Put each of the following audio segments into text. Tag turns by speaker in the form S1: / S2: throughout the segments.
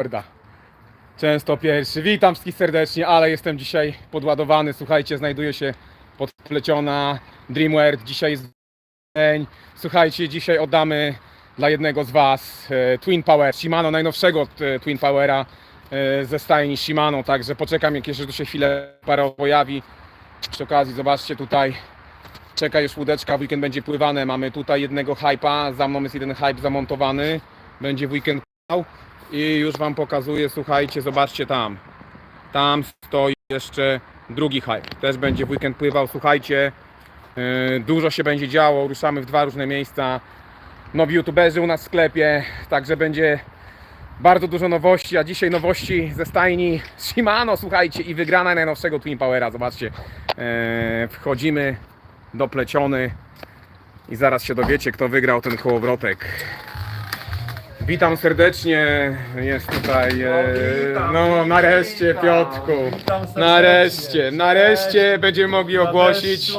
S1: Korda. Często pierwszy. Witam wszystkich serdecznie, ale jestem dzisiaj podładowany. Słuchajcie, znajduję się podpleciona Dreamwear. Dzisiaj jest dzień. Słuchajcie, dzisiaj oddamy dla jednego z Was e, Twin Power, Shimano, najnowszego e, Twin Powera e, ze stajni Shimano, także poczekam, jak jeszcze tu się chwilę para pojawi. Przy okazji, zobaczcie tutaj, czeka już łódeczka, w weekend będzie pływane. Mamy tutaj jednego hypa, za mną jest jeden hype zamontowany, będzie w weekend. I już Wam pokazuję, słuchajcie, zobaczcie tam. Tam stoi jeszcze drugi hype. Też będzie w weekend pływał, słuchajcie. yy, Dużo się będzie działo, ruszamy w dwa różne miejsca. Nowi youtuberzy u nas w sklepie, także będzie bardzo dużo nowości, a dzisiaj nowości ze stajni Shimano, słuchajcie, i wygrana najnowszego Twin Powera, zobaczcie. Yy, Wchodzimy do pleciony i zaraz się dowiecie, kto wygrał ten kołowrotek. Witam serdecznie, jest tutaj, e, no nareszcie. Piotrku, nareszcie, nareszcie będziemy mogli ogłosić,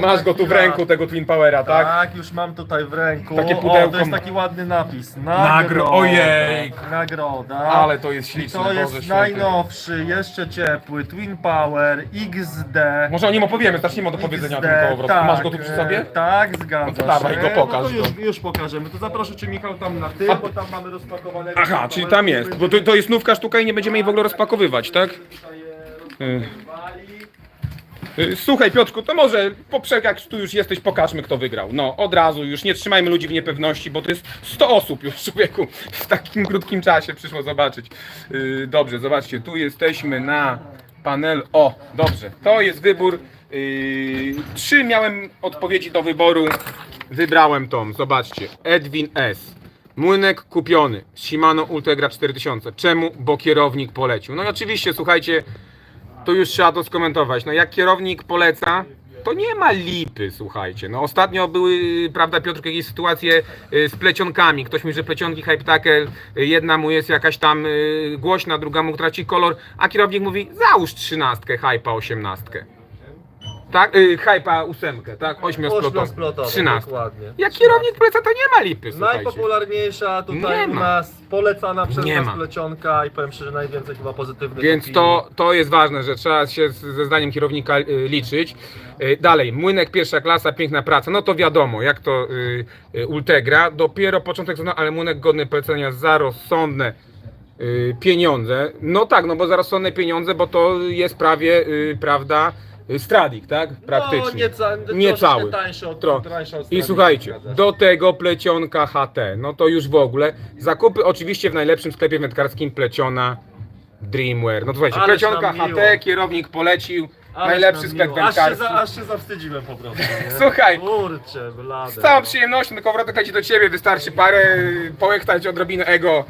S1: masz go tu w ręku, tego Twin Powera, tak?
S2: Tak, już mam tutaj w ręku.
S1: Takie
S2: O,
S1: pudełko
S2: to jest taki ładny napis.
S1: Nagro-
S2: Nagroda.
S1: ojej.
S2: Nagroda.
S1: Ale to jest śliczne,
S2: To
S1: Boże
S2: jest
S1: święty.
S2: najnowszy, jeszcze ciepły Twin Power XD.
S1: Może o nim opowiemy, zacznijmy od opowiedzenia o tym
S2: XD, tak,
S1: Masz go tu przy sobie?
S2: e, Tak, zgadza
S1: No to dawaj
S2: się.
S1: go, pokaż
S2: no to już, pokażemy. To zaproszę Cię Michał tam na tył,
S1: A-
S2: bo tam mamy rozpakowane.
S1: Aha, czyli tam jest, bo to, to jest nówka sztuka i nie będziemy jej w ogóle rozpakowywać, tak? Y, y, Słuchaj Piotrku, to może poprze jak tu już jesteś, pokażmy kto wygrał. No, od razu, już nie trzymajmy ludzi w niepewności, bo to jest 100 osób już człowieku w takim krótkim czasie przyszło zobaczyć. Y, Dobrze, zobaczcie, tu jesteśmy na panel. O, dobrze, to jest wybór. y, Trzy miałem odpowiedzi do wyboru. Wybrałem tą, zobaczcie. Edwin S. Młynek kupiony. Shimano Ultegra 4000. Czemu? Bo kierownik polecił. No i oczywiście, słuchajcie, to już trzeba to skomentować. No jak kierownik poleca, to nie ma lipy, słuchajcie. No ostatnio były, prawda Piotr, jakieś sytuacje y, z plecionkami. Ktoś mówi, że plecionki Hype Tackle, y, jedna mu jest jakaś tam y, głośna, druga mu traci kolor, a kierownik mówi, załóż trzynastkę, Hype'a osiemnastkę. Tak? Y, Hype'a ósemkę, tak? Ośmiosplotową.
S2: Ośmiosplotową,
S1: Trzynastkę.
S2: dokładnie.
S1: Jak kierownik poleca, to nie ma lipy, słuchajcie.
S2: Najpopularniejsza tutaj
S1: Nie
S2: u
S1: ma.
S2: nas, polecana przez
S1: Nie
S2: nas plecionka i powiem szczerze, najwięcej chyba pozytywnych
S1: Więc
S2: opinii.
S1: to, to jest ważne, że trzeba się z- ze zdaniem kierownika y, liczyć. Y, Dalej, młynek pierwsza klasa, piękna praca. No to wiadomo, jak to y, y, Ultegra. Dopiero początek sezonu, ale młynek godny polecenia za rozsądne y, pieniądze. No tak, no bo za rozsądne pieniądze, bo to jest prawie, y, prawda, Stradik, tak? Praktycznie.
S2: No, nieca,
S1: Nie
S2: troszeczkę
S1: cały.
S2: Tańszy od,
S1: Tro-
S2: tańszy od
S1: I
S2: Stradika,
S1: słuchajcie,
S2: zgadza się.
S1: do tego plecionka HT, no to już w ogóle. Zakupy oczywiście w najlepszym sklepie wędkarskim pleciona Dreamwear. No to słuchajcie,
S2: Ależ
S1: plecionka
S2: miło.
S1: HT, kierownik polecił,
S2: Ależ
S1: najlepszy
S2: nam
S1: sklep
S2: miło. aż się,
S1: wędkarski.
S2: za, aż się zawstydziłem po prostu. Nie?
S1: Słuchaj.
S2: Kurczę, blade.
S1: Z całą przyjemnością, tylko wrotek leci do ciebie, wystarczy parę połechtać odrobinę ego.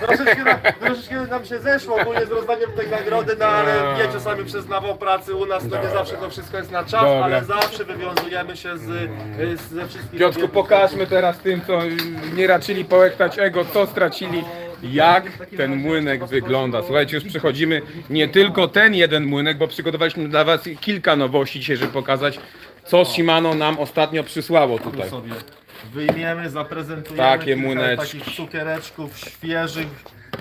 S2: Troszeczkę, nam, troszeczkę nam się zeszło ogólnie z rozdaniem tej nagrody, no ale wie, czasami przez nawał pracy u nas to nie zawsze to wszystko jest na czas,
S1: Dobra.
S2: ale zawsze wywiązujemy się z, z, ze wszystkich...
S1: Piotrku, pokażmy teraz tym, co nie raczyli połechtać ego, co stracili, jak ten młynek wygląda. Słuchajcie, już przechodzimy nie tylko ten jeden młynek, bo przygotowaliśmy dla Was kilka nowości dzisiaj, żeby pokazać, co Shimano nam ostatnio przysłało
S2: Tu
S1: tutaj.
S2: sobie wyjmiemy, zaprezentujemy
S1: Takie
S2: kilka
S1: młyneczki.
S2: takich cukiereczków, świeżych,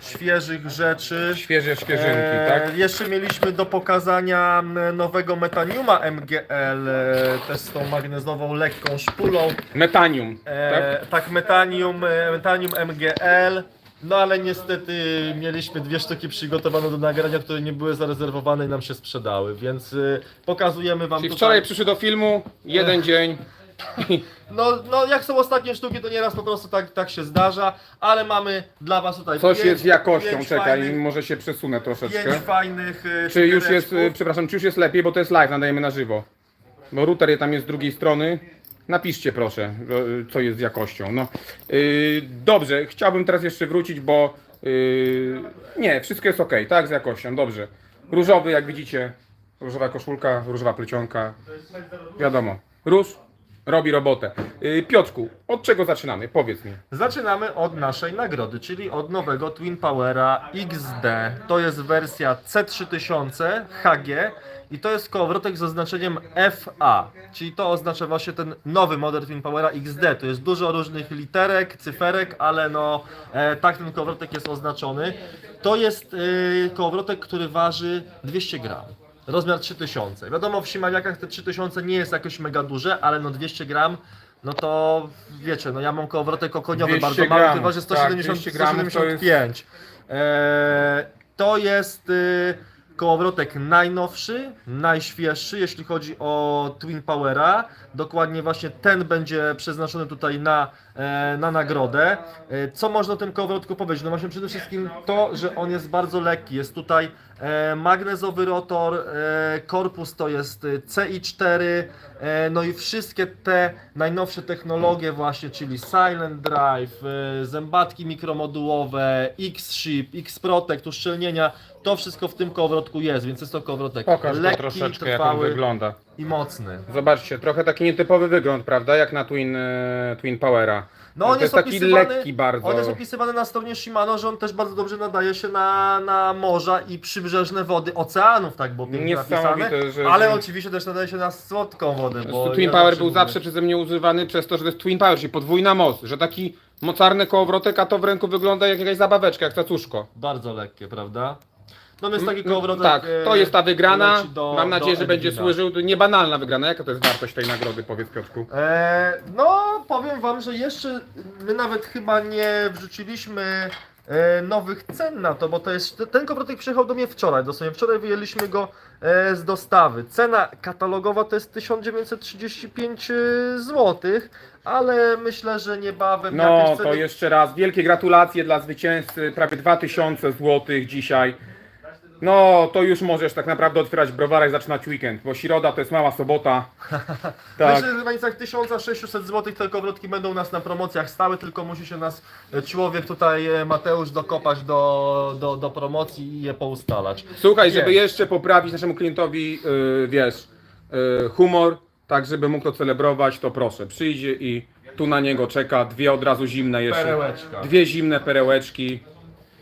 S2: świeżych rzeczy.
S1: Świeże świeżynki,
S2: E,
S1: tak?
S2: Jeszcze mieliśmy do pokazania m, nowego Metaniuma MGL, e, też z tą magnezową lekką szpulą.
S1: Metanium, tak?
S2: E, tak, Metanium, e, Metanium MGL. No ale niestety mieliśmy dwie sztuki przygotowane do nagrania, które nie były zarezerwowane i nam się sprzedały, więc e, pokazujemy wam
S1: Czyli
S2: tutaj.
S1: wczoraj przyszły do filmu, jeden dzień.
S2: No, no jak są ostatnie sztuki, to nieraz po prostu tak, tak się zdarza, ale mamy dla was tutaj
S1: Coś
S2: pięć,
S1: jest z jakością,
S2: pięć
S1: czekaj,
S2: fajnych,
S1: może się przesunę troszeczkę.
S2: pięć fajnych e,
S1: Czy już jest,
S2: cukiereczków.
S1: y, przepraszam, czy już jest lepiej, bo to jest live, nadajemy na żywo. Bo router je tam jest z drugiej strony. Napiszcie proszę, y, co jest z jakością. No. Yy, dobrze, chciałbym teraz jeszcze wrócić, bo yy, nie, wszystko jest ok, tak, z jakością, dobrze. Różowy, jak widzicie, różowa koszulka, różowa plecionka. Wiadomo. Róż, robi robotę. Y, Piotrku, od czego zaczynamy? Powiedz mi.
S2: Zaczynamy od naszej nagrody, czyli od nowego Twin Powera XD. To jest wersja C3000 HG i to jest kołowrotek z oznaczeniem FA, czyli to oznacza właśnie ten nowy model Twin Powera XD. To jest dużo różnych literek, cyferek, ale no e, tak ten kołowrotek jest oznaczony. To jest e, kołowrotek, który waży 200 gram. Rozmiar 3000. Wiadomo, w Shimaniakach te 3000 nie jest jakoś mega duże, ale no 200 gram no to wiecie, no ja mam kołowrotek okoniowy
S1: 200
S2: bardzo mały,
S1: gramów,
S2: waży
S1: tak,
S2: 170,
S1: 200 gramów to jest-
S2: 175. Eee, to jest y, kołowrotek najnowszy, najświeższy, jeśli chodzi o Twin Powera. Dokładnie właśnie ten będzie przeznaczony tutaj na, e, na nagrodę. E, co można o tym kołowrotku powiedzieć? No właśnie przede wszystkim to, że on jest bardzo lekki. Jest tutaj e, magnezowy rotor, korpus to jest e, CI4, e, no i wszystkie te najnowsze technologie właśnie, czyli Silent Drive, zębatki mikromodułowe, X-Ship, X-Protect, uszczelnienia, to wszystko w tym kołowrotku jest, więc jest to kołowrotek
S1: Pokaż go
S2: lekki,
S1: troszeczkę, jak on
S2: trwały
S1: wygląda.
S2: i mocny.
S1: Zobaczcie, trochę taki nietypowy wygląd, prawda? Jak na Twin, e, Twin Powera.
S2: No on
S1: to
S2: jest,
S1: jest taki
S2: opisywany,
S1: lekki bardzo.
S2: On jest opisywany na stronie Shimano, że on też bardzo dobrze nadaje się na, na morza i przybrzeżne wody oceanów, tak było pięknie
S1: Niesamowite,
S2: napisane.
S1: że-
S2: ale
S1: że-
S2: oczywiście też nadaje się na słodką wodę, bo
S1: Twin
S2: ja
S1: Power był
S2: mówię-
S1: zawsze przeze mnie używany przez to, że to jest Twin Power, czyli podwójna moc, że taki mocarny kołowrotek, a to w ręku wygląda jak jakaś zabaweczka, jak cacuszko.
S2: Bardzo lekkie, prawda? No więc taki kołowrotek...
S1: Tak, to
S2: e,
S1: jest ta wygrana.
S2: do-
S1: Mam nadzieję,
S2: do
S1: że będzie
S2: Edwina.
S1: służył. Niebanalna wygrana. Jaka to jest wartość tej nagrody, powiedz Piotrku?
S2: E, no, powiem wam, że jeszcze my nawet chyba nie wrzuciliśmy e, nowych cen na to, bo to jest, ten koprotek przyjechał do mnie wczoraj, dosłownie wczoraj wyjęliśmy go e, z dostawy. Cena katalogowa to jest 1935 zł, ale myślę, że niebawem
S1: No,
S2: jakieś
S1: to
S2: ceny...
S1: jeszcze raz wielkie gratulacje dla zwycięzcy. Prawie 2000 zł dzisiaj. No, to już możesz tak naprawdę otwierać browara i zaczynać weekend, bo środa to jest mała sobota. Tak.
S2: Myślę, że w granicach 1600 zł te kowrotki będą u nas na promocjach stałe, tylko musi się nas e, człowiek tutaj, e, Mateusz, dokopać do, do, do promocji i je poustalać.
S1: Słuchaj,
S2: Jest.
S1: żeby jeszcze poprawić naszemu klientowi, yy, wiesz, yy, humor, tak żeby mógł to celebrować, to proszę, przyjdzie i tu na niego czeka dwie od razu zimne jeszcze.
S2: Perełeczka.
S1: Dwie zimne perełeczki.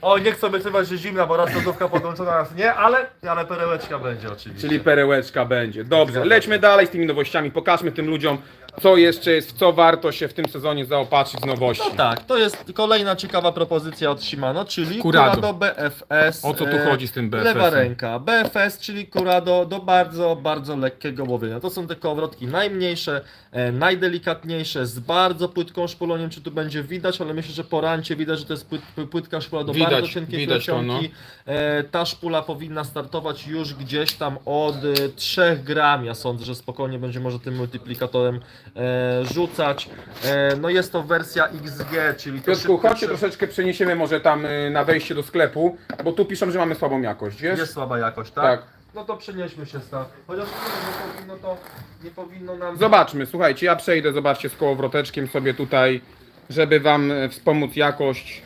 S2: O, nie chcę obiecywać, że zimna, bo raz lodówka podłączona, raz nie, ale, ale perełeczka będzie oczywiście.
S1: Czyli perełeczka będzie. Dobrze, lećmy dalej z tymi nowościami. Pokażmy tym ludziom, co jeszcze jest, w co warto się w tym sezonie zaopatrzyć z nowości.
S2: No tak, to jest kolejna ciekawa propozycja od Shimano, czyli
S1: Curado.
S2: Curado, BFS.
S1: O co tu
S2: e,
S1: chodzi z tym BFS-em?
S2: Lewa ręka. BFS, czyli Curado do bardzo, bardzo lekkiego łowienia. To są te kołowrotki najmniejsze, e, najdelikatniejsze, z bardzo płytką szpulą. Nie wiem, czy tu będzie widać, ale myślę, że po rancie widać, że to jest płyt, płytka szpula do
S1: Widać,
S2: bardzo cienkiej
S1: to, no.
S2: plecionki. E, ta szpula powinna startować już gdzieś tam od e, 3 gram. Ja sądzę, że spokojnie będzie może tym multiplikatorem e, rzucać. E, no jest to wersja XG, czyli to
S1: Piotrku,
S2: szybko-
S1: chodź się troszeczkę przeniesiemy może tam y, na wejście do sklepu, bo tu piszą, że mamy słabą jakość, wiesz?
S2: Jest słaba jakość, tak?
S1: Tak.
S2: No to przenieśmy się stąd. Chociaż nie powinno to, nie powinno nam...
S1: Zobaczmy, słuchajcie, ja przejdę, zobaczcie, z kołowroteczkiem sobie tutaj, żeby Wam e, wspomóc jakość.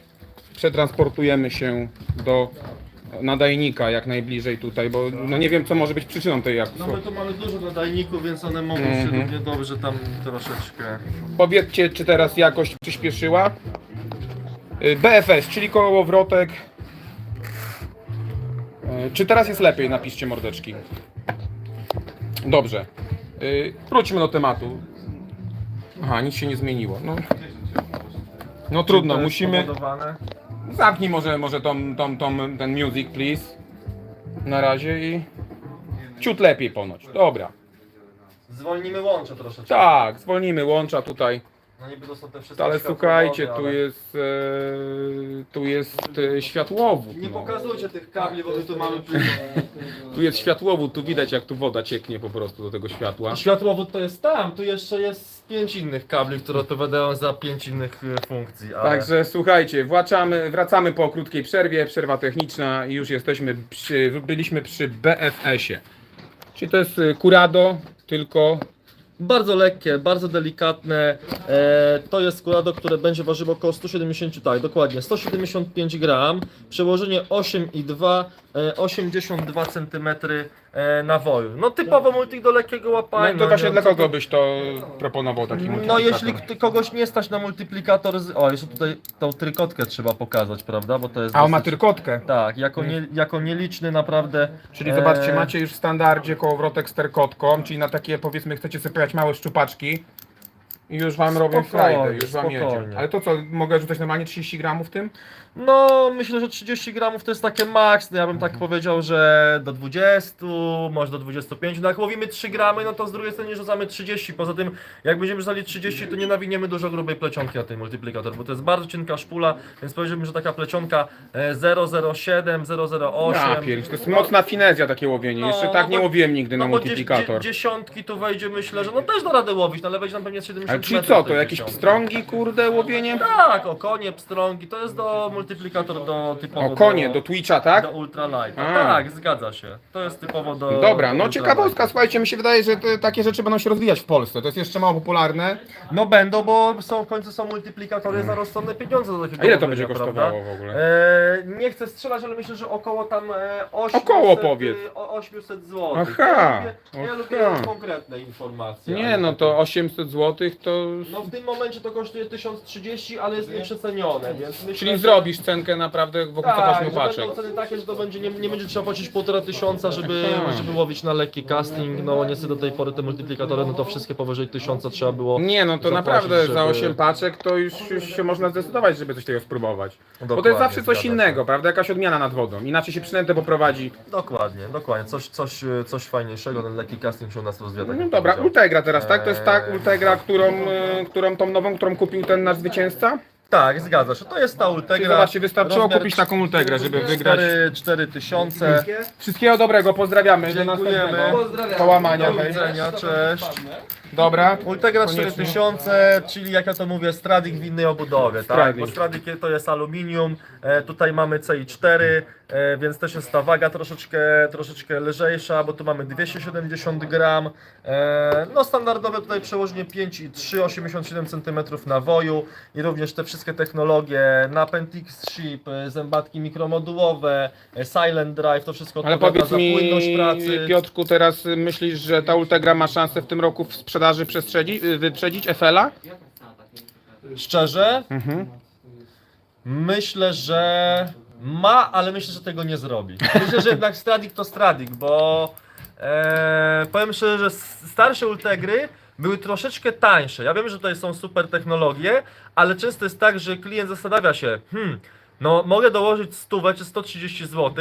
S1: Przetransportujemy się do nadajnika jak najbliżej tutaj, bo no nie wiem, co może być przyczyną tej jakości.
S2: No my tu mamy dużo nadajników, więc one mogą się
S1: Mhm.
S2: równie dobrze tam troszeczkę...
S1: Powiedzcie, czy teraz jakość przyspieszyła? Y, BFS, czyli kołowrotek. Y, Czy teraz jest lepiej? Napiszcie mordeczki. Dobrze. Y, Wróćmy do tematu. Aha, nic się nie zmieniło. No, no trudno,
S2: To jest
S1: musimy...
S2: spowodowane?
S1: Zamknij może, może tą, tą, tą, ten music, please. Na razie i... Ciut lepiej ponoć. Dobra.
S2: Zwolnimy łącze troszeczkę.
S1: Tak, zwolnimy łącza tutaj.
S2: No niby to są te wszystkie
S1: Ale
S2: światłowody,
S1: słuchajcie, tu
S2: ale-
S1: jest, e, tu jest e, światłowód.
S2: Nie
S1: No.
S2: pokazujcie tych kabli, bo my tu mamy...
S1: Tu jest światłowód, tu widać jak tu woda cieknie po prostu do tego światła.
S2: Światłowód to jest tam, tu jeszcze jest pięć innych kabli, które odpowiadają za pięć innych e, funkcji, ale...
S1: Także słuchajcie, wracamy, wracamy po krótkiej przerwie, przerwa techniczna i już jesteśmy przy, byliśmy przy BFS-ie. Czyli to jest e, Curado, tylko
S2: Bardzo lekkie, bardzo delikatne. E, to jest kurado, które będzie ważyło około 170, tak, dokładnie, 175 gram. Przełożenie 8,2, e, 82 cm e, nawoju. No typowo multik do lekkiego łapania.
S1: No to właśnie
S2: nie?
S1: dla kogo byś to proponował taki
S2: No
S1: multiplikator?
S2: jeśli kogoś nie stać na multiplikator z... O, jeszcze tutaj tą trykotkę trzeba pokazać, prawda? Bo to jest
S1: A on ma
S2: dosyć-
S1: trykotkę.
S2: Tak, jako, nie, jako nieliczny naprawdę.
S1: Czyli
S2: e,
S1: zobaczcie, macie już w standardzie kołowrotek z terkotką, czyli na takie powiedzmy chcecie sobie pojechać małe szczupaczki i już wam robią
S2: Spokojnie,
S1: frajdę, już wam jedzie.
S2: spokojnie.
S1: Ale to co, mogę rzucać normalnie 30 gramów w tym?
S2: No, myślę, że 30 gramów to jest takie maks. No, ja bym tak
S1: Mhm.
S2: powiedział, że do 20, może do 25. No jak łowimy 3 gramy, no to z drugiej strony rzucamy 30. Poza tym, jak będziemy rzucali 30, to nie nawiniemy dużo grubej plecionki na ten multiplikator, bo to jest bardzo cienka szpula, więc powiedziałbym, że taka plecionka e, 007, 008.
S1: Ja pierdzić, to jest mocna finezja takie łowienie.
S2: No,
S1: Jeszcze tak
S2: no
S1: nie
S2: bo-
S1: łowiłem nigdy na
S2: No bo dzie-
S1: multiplikator.
S2: dzie- dziesiątki tu wejdzie, myślę, że no też da radę łowić, no ale wejdzie nam pewnie 70
S1: Ale czyli co, to jakieś pstrągi, kurde, łowienie?
S2: Tak, o konie, pstrągi, to jest do multiplikator do typowo
S1: O konie, do Twitcha, tak?
S2: Do ultralight.
S1: A.
S2: Tak, zgadza się. To jest typowo do.
S1: Dobra,
S2: do
S1: no ciekawostka, słuchajcie, mi się wydaje, że te, takie rzeczy będą się rozwijać w Polsce. To jest jeszcze mało popularne.
S2: No będą, bo są w końcu są multiplikatory za rozsądne pieniądze do takiego
S1: A ile to
S2: łowienia,
S1: będzie
S2: prawda?
S1: kosztowało w ogóle?
S2: E, nie chcę strzelać, ale myślę, że około tam e, 800,
S1: Około powiedz.
S2: e, o 800 zł.
S1: Aha,
S2: Ja lubię, ja
S1: aha.
S2: lubię konkretne informacje.
S1: Nie, no to 800 zł to...
S2: No w tym momencie to kosztuje 1030, ale jest nieprzecenione, więc myślę,
S1: Czyli
S2: że-
S1: zrobisz cenkę naprawdę wokół
S2: Tak,
S1: tak,
S2: że
S1: paczek.
S2: będą ceny takie, że to będzie, nie, nie będzie trzeba płacić półtora tysiąca, żeby,
S1: Aha.
S2: żeby łowić na lekki casting. No niestety do tej pory te multiplikatory, no to wszystkie powyżej tysiąca trzeba było
S1: Nie, no to
S2: zapłacić,
S1: naprawdę
S2: żeby-
S1: za 8 paczek to już, już się można zdecydować, żeby coś takiego spróbować. Bo to
S2: Dokładnie,
S1: jest zawsze coś
S2: się.
S1: innego, prawda? Jakaś odmiana nad wodą. Inaczej się przynętę poprowadzi.
S2: Dokładnie, dokładnie. Coś, coś, e, coś fajniejszego, ten lekki casting się u nas rozwija. tak
S1: No
S2: jak
S1: dobra,
S2: powiedział.
S1: Ultegra teraz, tak? To jest tak
S2: Eee.
S1: Ultegra, którą, e, którą tą nową, którą kupił ten nasz zwycięzca?
S2: Tak, zgadza się. To jest ta
S1: Czyli
S2: Ultegra.
S1: zobaczcie, wystarczyło
S2: Rozmiar
S1: kupić taką Ultegrę, żeby wygrać.
S2: 4, 4 tysiące.
S1: Wszystkiego dobrego, pozdrawiamy. Do
S2: Dziękujemy.
S1: następnego. Połamania,
S2: Do
S1: hej.
S2: widzenia, cześć.
S1: Dobra.
S2: Ultegra
S1: Koniecznie.
S2: 4000, czyli jak ja to mówię, Stradik w innej obudowie, tak?
S1: Stradik.
S2: Bo Stradik to jest aluminium, e, tutaj mamy CI4, e, więc też jest ta waga troszeczkę, troszeczkę lżejsza, bo tu mamy 270 gram. E, no standardowe tutaj przełożenie 5,3, 87 cm nawoju i również te wszystkie technologie, napęd X-Ship, e, zębatki mikromodułowe, e, Silent Drive, to wszystko
S1: Ale powiedz
S2: za
S1: mi,
S2: płynność pracy.
S1: Piotrku, teraz myślisz, że ta Ultegra ma szansę w tym roku w sprzedaży przestrzedzi- wyprzedzić FL-a?
S2: Szczerze,
S1: Mhm.
S2: Myślę, że ma, ale myślę, że tego nie zrobi. Myślę, że jednak Stradik to Stradik, bo e, powiem szczerze, że starsze Ultegry były troszeczkę tańsze. Ja wiem, że tutaj są super technologie, ale często jest tak, że klient zastanawia się, hmm, no mogę dołożyć 100 czy 130 zł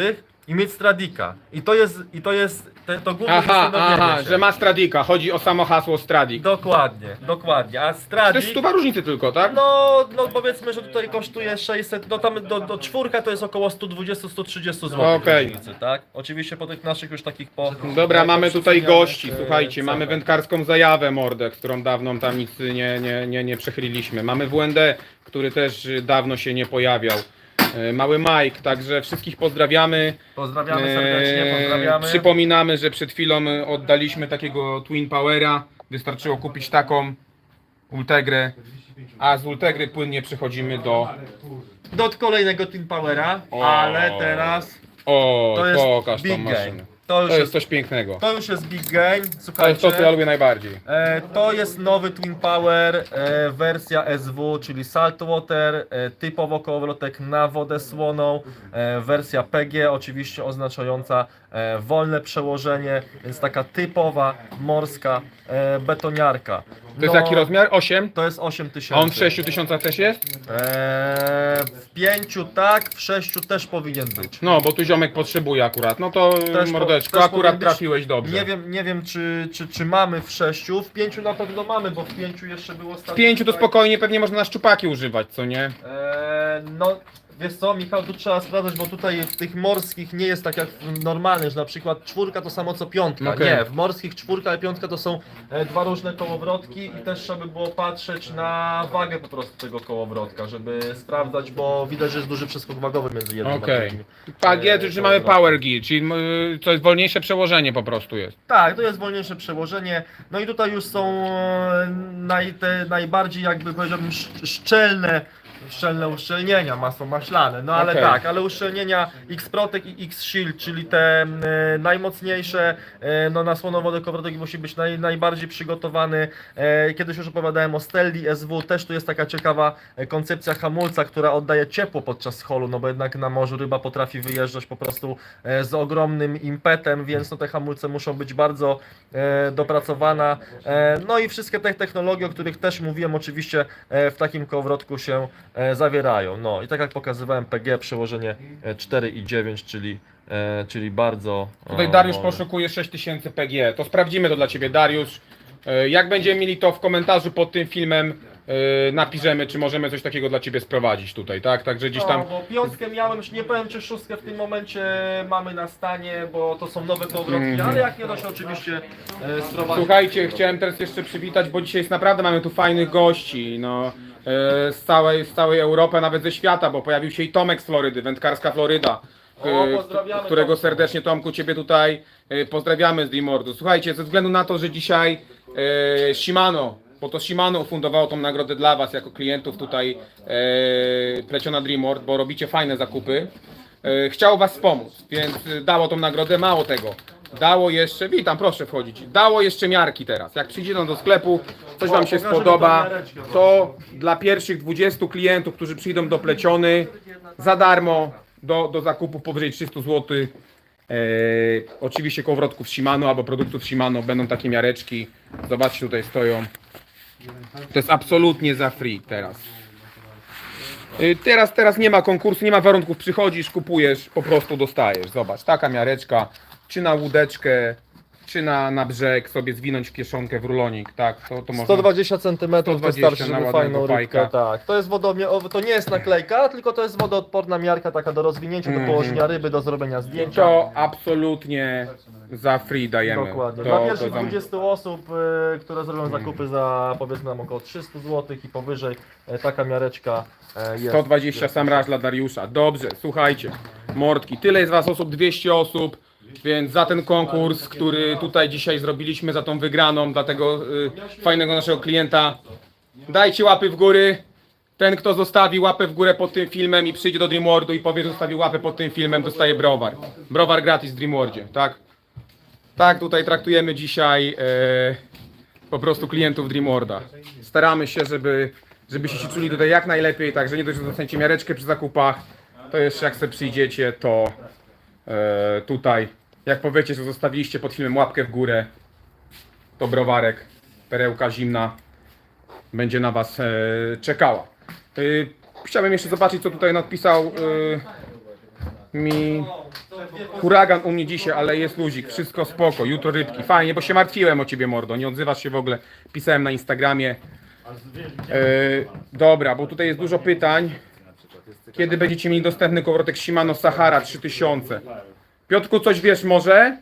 S2: i mieć Stradika. I to jest, i to jest te, to główne
S1: Aha,
S2: zastanowienie
S1: aha,
S2: się.
S1: że ma Stradika. Chodzi o samo hasło Stradik.
S2: Dokładnie, dokładnie. A
S1: To jest
S2: Stradik...
S1: stuwa różnicy tylko, tak?
S2: No, no powiedzmy, że tutaj kosztuje 600, no tam do, do czwórka to jest około 120-130 zł
S1: Okej.
S2: różnicy, tak? Oczywiście po tych naszych już takich po...
S1: Dobra,
S2: po
S1: mamy tutaj
S2: przecenianych,
S1: gości,
S2: e,
S1: słuchajcie, mamy
S2: cenach.
S1: wędkarską zajawę mordę, którą dawno tam nic nie, nie, nie, nie przechyliliśmy. Mamy WND, który też y, dawno się nie pojawiał. E, Mały Mike, także wszystkich pozdrawiamy.
S2: Pozdrawiamy serdecznie,
S1: E,
S2: pozdrawiamy.
S1: Przypominamy, że przed chwilą oddaliśmy takiego Twin Powera. Wystarczyło kupić taką Ultegrę, a z Ultegry płynnie przechodzimy do...
S2: Do kolejnego Team Powera,
S1: O.
S2: ale teraz
S1: O,
S2: to jest
S1: pokaż tą
S2: Big
S1: maszynę.
S2: To już,
S1: To jest
S2: jest,
S1: coś pięknego.
S2: to już jest Big Game,
S1: To jest
S2: słuchajcie.
S1: to, co ja lubię najbardziej.
S2: E, to jest nowy Twin Power, e, wersja SW, czyli Saltwater, e, typowo kołowrotek na wodę słoną, e, wersja PG, oczywiście oznaczająca wolne przełożenie, więc taka typowa morska e, betoniarka.
S1: To jest jaki rozmiar? 8?
S2: To jest 8000.
S1: A on w 6000 też jest?
S2: E, w 5 tak, w 6 też powinien być.
S1: No, bo tu ziomek potrzebuje akurat. No to
S2: Też po-
S1: mordeczko,
S2: też
S1: akurat
S2: powinien być-
S1: trafiłeś dobrze.
S2: Nie wiem, nie wiem czy, czy, czy mamy w 6, w 5 na pewno mamy, bo w 5 jeszcze było
S1: W pięciu to spokojnie pewnie można na szczupaki używać, co nie?
S2: Eee, no, wiesz co, Michał, tu trzeba sprawdzać, bo tutaj w tych morskich nie jest tak jak w normalnych, że na przykład czwórka to samo co piątka.
S1: Okej.
S2: Nie, w morskich czwórka i piątka to są e, dwa różne kołowrotki i też trzeba by było patrzeć na wagę po prostu tego kołowrotka, żeby sprawdzać, bo widać, że jest duży przeskok wagowy między jednym a
S1: Okej.
S2: drugim.
S1: PG,
S2: E,
S1: czyli mamy. Power Gear, czyli y, to jest wolniejsze przełożenie po prostu jest.
S2: Tak, to jest wolniejsze przełożenie. No i tutaj już są e, naj, te najbardziej jakby powiedziałbym sz- szczelne szczelne uszczelnienia, masło maślane, no ale
S1: Okej.
S2: tak, ale uszczelnienia X-Protec i X-Shield, czyli te e, najmocniejsze, e, no na słonowody kołowrotek musi być naj, najbardziej przygotowany. E, kiedyś już opowiadałem o Stelli SW, też tu jest taka ciekawa e, koncepcja hamulca, która oddaje ciepło podczas holu, no bo jednak na morzu ryba potrafi wyjeżdżać po prostu e, z ogromnym impetem, więc no te hamulce muszą być bardzo e, dopracowane. E, no i wszystkie te technologie, o których też mówiłem, oczywiście e, w takim kołowrotku się zawierają. No i tak jak pokazywałem PG, przełożenie e, 4 i 9, czyli, e, czyli bardzo...
S1: Tutaj
S2: e,
S1: Dariusz poszukuje 6000 PG. To sprawdzimy to dla Ciebie, Dariusz. E, Jak będziemy mieli to w komentarzu pod tym filmem, e, napiszemy, czy możemy coś takiego dla Ciebie sprowadzić tutaj, tak? Także gdzieś tam.
S2: No, bo piątkę miałem, już nie powiem czy szóstkę w tym momencie mamy na stanie, bo to są nowe kołowrotki,
S1: Mhm.
S2: ale jak nie da się oczywiście e, sprowadzić.
S1: Słuchajcie, chciałem teraz jeszcze przywitać, bo dzisiaj jest naprawdę mamy tu fajnych gości, no. E, Z całej, z całej Europy, nawet ze świata, bo pojawił się i Tomek z Florydy, wędkarska Floryda.
S2: O,
S1: e, którego serdecznie Tomku Ciebie tutaj e, pozdrawiamy z Dreamordu. Słuchajcie, ze względu na to, że dzisiaj e, Shimano, bo to Shimano ufundowało tą nagrodę dla Was jako klientów tutaj e, pleciona Dreamord, bo robicie fajne zakupy. E, chciało Was wspomóc, więc dało tą nagrodę. Mało tego, dało jeszcze, witam, proszę wchodzić, dało jeszcze miarki teraz. Jak przyjdziecie do sklepu, coś Wam się spodoba, to dla pierwszych 20 klientów, którzy przyjdą do pleciony, za darmo do, do zakupu powyżej 300 zł. E, oczywiście kołowrotków Shimano albo produktów Shimano będą takie miareczki. Zobaczcie, tutaj stoją. To jest absolutnie za free teraz. Y, Teraz, teraz nie ma konkursu, nie ma warunków, przychodzisz, kupujesz, po prostu dostajesz. Zobacz, taka miareczka, czy na łódeczkę, czy na, na brzeg sobie zwinąć kieszonkę w rulonik, tak, to, to można.
S2: 120 cm
S1: 120
S2: wystarczy,
S1: na
S2: żeby
S1: ładnego
S2: fajną
S1: fajka.
S2: rybkę, tak. To jest wodomie, o, to nie jest naklejka, tylko to jest wodoodporna miarka taka do rozwinięcia,
S1: Mhm.
S2: do położenia ryby, do zrobienia zdjęcia.
S1: To absolutnie za free dajemy.
S2: Dokładnie.
S1: To,
S2: Dla
S1: to
S2: pierwszych
S1: za-
S2: 20 osób, y, które zrobią zakupy za powiedzmy nam około 300 zł i powyżej, y, taka miareczka y, jest.
S1: 120 sam raz dla Dariusza. Dobrze, słuchajcie. Mordki, tyle jest was osób, 200 osób. Więc za ten konkurs, który tutaj dzisiaj zrobiliśmy, za tą wygraną, dla tego y, fajnego naszego klienta, dajcie łapy w góry. Ten, kto zostawi łapę w górę pod tym filmem i przyjdzie do Dreamworldu i powie, że zostawił łapę pod tym filmem, dostaje browar. Browar gratis w Dreamworldzie, tak? Tak, tutaj traktujemy dzisiaj e, po prostu klientów Dreamworlda. Staramy się, żeby, żebyście się czuli tutaj jak najlepiej, także nie dość, że dostaniecie miareczkę przy zakupach, to jeszcze jak sobie przyjdziecie, to e, tutaj, jak powiecie, że zostawiliście pod filmem łapkę w górę, to browarek, perełka zimna będzie na Was e, czekała. E, chciałbym jeszcze zobaczyć, co tutaj napisał e, mi huragan u mnie dzisiaj, ale jest luzik, wszystko spoko, jutro rybki, fajnie, bo się martwiłem o Ciebie, mordo, nie odzywasz się w ogóle, pisałem na Instagramie. E, dobra, bo tutaj jest dużo pytań. Kiedy będziecie mieli dostępny kołowrotek Shimano Sahara 3000? Piotrku, coś wiesz może?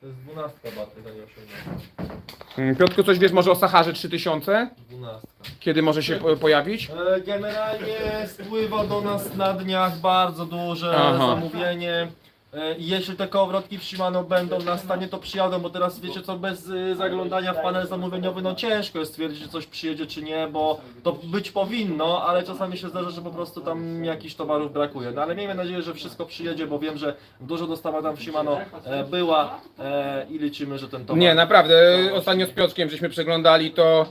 S2: To jest 12 baty, to nie.
S1: Mm, Piotrku, coś wiesz może o Saharze 3000?
S2: 12.
S1: Kiedy może się po- pojawić?
S2: E, Generalnie spływa do nas na dniach bardzo duże
S1: Aha.
S2: zamówienie. E, i Jeśli te kołowrotki w Shimano będą na stanie, to przyjadą, bo teraz wiecie co, bez y, zaglądania w panel zamówieniowy, no ciężko jest stwierdzić, czy coś przyjedzie, czy nie, bo to być powinno, ale czasami się zdarza, że po prostu tam jakichś towarów brakuje. No ale miejmy nadzieję, że wszystko przyjedzie, bo wiem, że dużo dostawa tam w Shimano e, była e, i liczymy, że ten towar...
S1: Nie, naprawdę. Ostatnio z Piotrkiem żeśmy przeglądali to.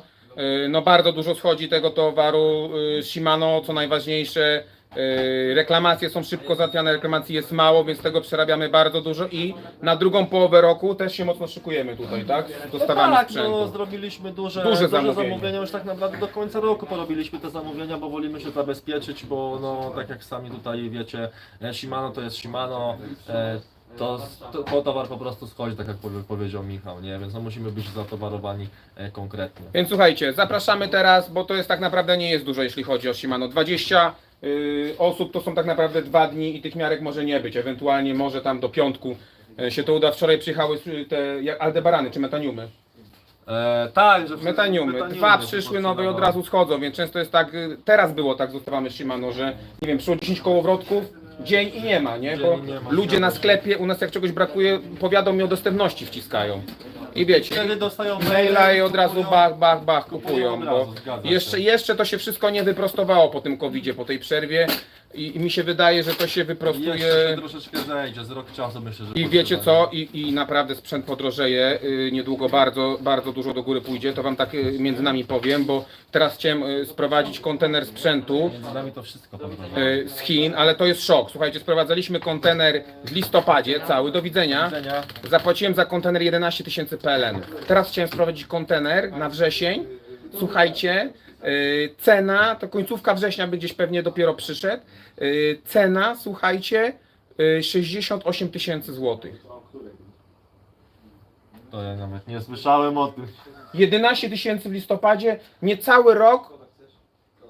S1: y, No bardzo dużo schodzi tego towaru y, Shimano, co najważniejsze. Y, Reklamacje są szybko załatwiane, reklamacji jest mało, więc tego przerabiamy bardzo dużo i na drugą połowę roku też się mocno szykujemy tutaj, tak? Z dostawami
S2: no tak,
S1: sprzętu.
S2: no zrobiliśmy duże,
S1: Duże
S2: duże,
S1: zamówienia.
S2: zamówienia. już tak naprawdę do końca roku porobiliśmy te zamówienia, bo wolimy się zabezpieczyć, bo no tak jak sami tutaj wiecie, e, Shimano to jest Shimano, e, to, to, to towar po prostu schodzi, tak jak powie- powiedział Michał, nie? Więc no musimy być zatowarowani e, konkretnie.
S1: Więc słuchajcie, zapraszamy teraz, bo to jest tak naprawdę nie jest dużo, jeśli chodzi o Shimano. 20 y, osób to są tak naprawdę dwa dni i tych miarek może nie być. Ewentualnie może tam do piątku y, się to uda. Wczoraj przyjechały y, te jak Aldebarany czy Metaniumy.
S2: E, tak, że
S1: Metaniumy. Dwa przyszły nowe i od razu schodzą, więc często jest tak, y, teraz było tak z dostawami Shimano, że nie wiem, przyszło 10 kołowrotków, dzień i nie ma, nie? Bo ludzie na sklepie, u nas jak czegoś brakuje, powiadą mi o dostępności wciskają. I wiecie,
S2: Wtedy dostają
S1: maila i od razu
S2: kupują.
S1: bach, bach, bach kupują,
S2: od
S1: bo
S2: razu, zgadza się.
S1: jeszcze, jeszcze to się wszystko nie wyprostowało po tym covidzie, po tej przerwie i, i mi się wydaje, że to się wyprostuje...
S2: Jeszcze się troszeczkę zejdzie, z rok czasu myślę, że
S1: I wiecie co. I, i naprawdę sprzęt podrożeje, y, niedługo bardzo, bardzo dużo do góry pójdzie, to wam tak y, między nami powiem, bo teraz chciałem y, sprowadzić kontener sprzętu
S2: Między nami to wszystko
S1: y, z Chin, ale to jest szok. Słuchajcie, sprowadzaliśmy kontener w listopadzie cały, do widzenia.
S2: widzenia.
S1: Zapłaciłem za kontener 11 tysięcy PLN. Teraz chciałem sprowadzić kontener na wrzesień. Słuchajcie, cena, to końcówka września by gdzieś pewnie dopiero przyszedł. Yy, cena, słuchajcie, yy, 68 tysięcy złotych.
S2: To ja nawet nie słyszałem o tym.
S1: 11 tysięcy w listopadzie, niecały rok,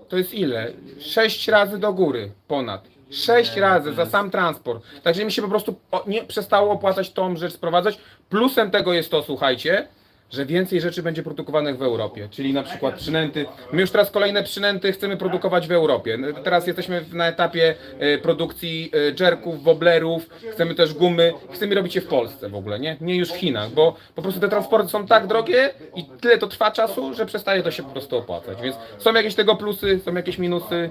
S1: to jest ile? 6 razy do góry ponad. 6
S2: Nie,
S1: razy za sam transport. Także mi się po prostu nie przestało opłacać tą rzecz sprowadzać. Plusem tego jest to, słuchajcie, że więcej rzeczy będzie produkowanych w Europie, czyli na przykład przynęty. My już teraz kolejne przynęty chcemy produkować w Europie. Teraz jesteśmy na etapie e, produkcji e, jerków, woblerów, chcemy też gumy, chcemy robić je w Polsce w ogóle, nie? Nie już w Chinach, bo po prostu te transporty są tak drogie i tyle to trwa czasu, że przestaje to się po prostu opłacać. Więc są jakieś tego plusy, są jakieś minusy.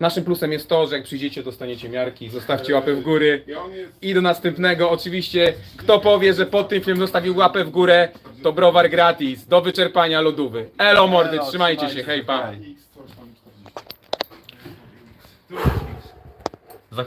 S1: Naszym plusem jest to, że jak przyjdziecie, dostaniecie miarki, zostawcie łapę w góry. I do następnego, oczywiście, kto powie, że pod tym filmem zostawił łapę w górę, to browar gratis, do wyczerpania lodówy. Elo mordy, trzymajcie się,
S2: trzymajcie